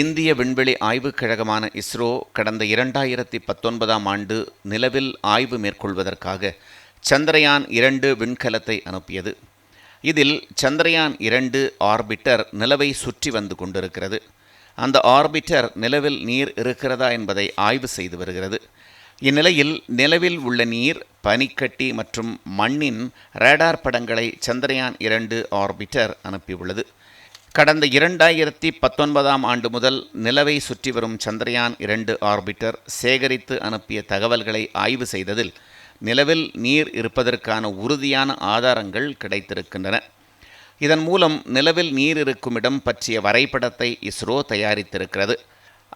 இந்திய விண்வெளி ஆய்வுக் கழகமான இஸ்ரோ கடந்த இரண்டாயிரத்தி பத்தொன்பதாம் ஆண்டு நிலவில் ஆய்வு மேற்கொள்வதற்காக சந்திரயான் இரண்டு விண்கலத்தை அனுப்பியது. இதில் சந்திரயான் இரண்டு ஆர்பிட்டர் நிலவை சுற்றி வந்து கொண்டிருக்கிறது. அந்த ஆர்பிட்டர் நிலவில் நீர் இருக்கிறதா என்பதை ஆய்வு செய்து வருகிறது. இந்நிலையில் நிலவில் உள்ள நீர் பனிக்கட்டி மற்றும் மண்ணின் ரேடார் படங்களை சந்திரயான் இரண்டு ஆர்பிட்டர் அனுப்பியுள்ளது. கடந்த இரண்டாயிரத்தி பத்தொன்பதாம் ஆண்டு முதல் நிலவை சுற்றி வரும் சந்திரயான் இரண்டு ஆர்பிட்டர் சேகரித்து அனுப்பிய தகவல்களை ஆய்வு செய்ததில் நிலவில் நீர் இருப்பதற்கான உறுதியான ஆதாரங்கள் கிடைத்திருக்கின்றன. இதன் மூலம் நிலவில் நீர் இருக்கும் இடம் பற்றிய வரைபடத்தை இஸ்ரோ தயாரித்திருக்கிறது.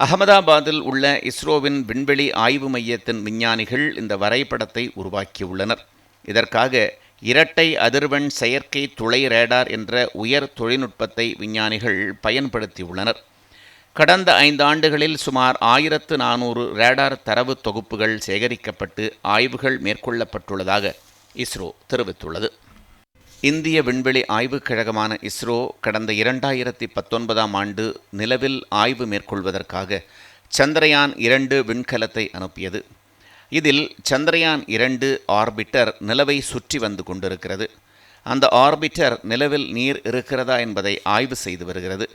அகமதாபாத்தில் உள்ள இஸ்ரோவின் விண்வெளி ஆய்வு மையத்தின் விஞ்ஞானிகள் இந்த வரைபடத்தை உருவாக்கியுள்ளனர். இதற்காக இரட்டை அதிர்வெண் செயற்கை துளை ரேடார் என்ற உயர் தொழில்நுட்பத்தை விஞ்ஞானிகள் பயன்படுத்தியுள்ளனர். கடந்த ஐந்து ஆண்டுகளில் சுமார் ஆயிரத்து நானூறு ரேடார் தரவு தொகுப்புகள் சேகரிக்கப்பட்டு ஆய்வுகள் மேற்கொள்ளப்பட்டுள்ளதாக இஸ்ரோ தெரிவித்துள்ளது. இந்திய விண்வெளி ஆய்வுக் கழகமான இஸ்ரோ கடந்த இரண்டாயிரத்தி பத்தொன்பதாம் ஆண்டு நிலவில் ஆய்வு மேற்கொள்வதற்காக சந்திரயான் இரண்டு விண்கலத்தை அனுப்பியது. இதில் சந்திரயான் இரண்டு ஆர்பிட்டர் நிலவை சுற்றி வந்து கொண்டிருக்கிறது. அந்த ஆர்பிட்டர் நிலவில் நீர் இருக்கிறதா என்பதை ஆய்வு செய்து வருகிறது.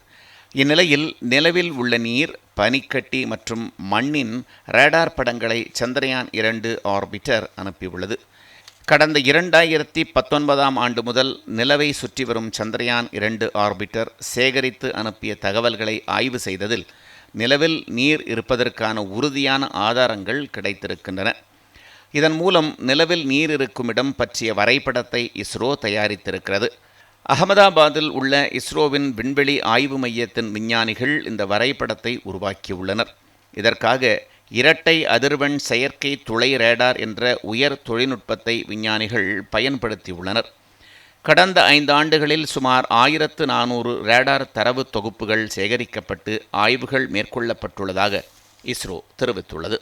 இந்நிலையில் நிலவில் உள்ள நீர் பனிக்கட்டி மற்றும் மண்ணின் ரேடார் படங்களை சந்திரயான் இரண்டு ஆர்பிட்டர் அனுப்பியுள்ளது. கடந்த இரண்டாயிரத்தி பத்தொன்பதாம் ஆண்டு முதல் நிலவை சுற்றி வரும் சந்திரயான் இரண்டு ஆர்பிட்டர் சேகரித்து அனுப்பிய தகவல்களை ஆய்வு செய்ததில் நிலவில் நீர் இருப்பதற்கான உறுதியான ஆதாரங்கள் கிடைத்திருக்கின்றன. இதன் மூலம் நிலவில் நீர் இருக்கும் இடம் பற்றிய வரைபடத்தை இஸ்ரோ தயாரித்திருக்கிறது. அகமதாபாத்தில் உள்ள இஸ்ரோவின் விண்வெளி ஆய்வு மையத்தின் விஞ்ஞானிகள் இந்த வரைபடத்தை உருவாக்கியுள்ளனர். இதற்காக இரட்டை அதிர்வெண் செயற்கை துளை ரேடார் என்ற உயர் தொழில்நுட்பத்தை விஞ்ஞானிகள் பயன்படுத்தியுள்ளனர். கடந்த ஐந்து ஆண்டுகளில் சுமார் ஆயிரத்து நானூறு ரேடார் தரவு தொகுப்புகள் சேகரிக்கப்பட்டு ஆய்வுகள் மேற்கொள்ளப்பட்டுள்ளதாக இஸ்ரோ தெரிவித்துள்ளது.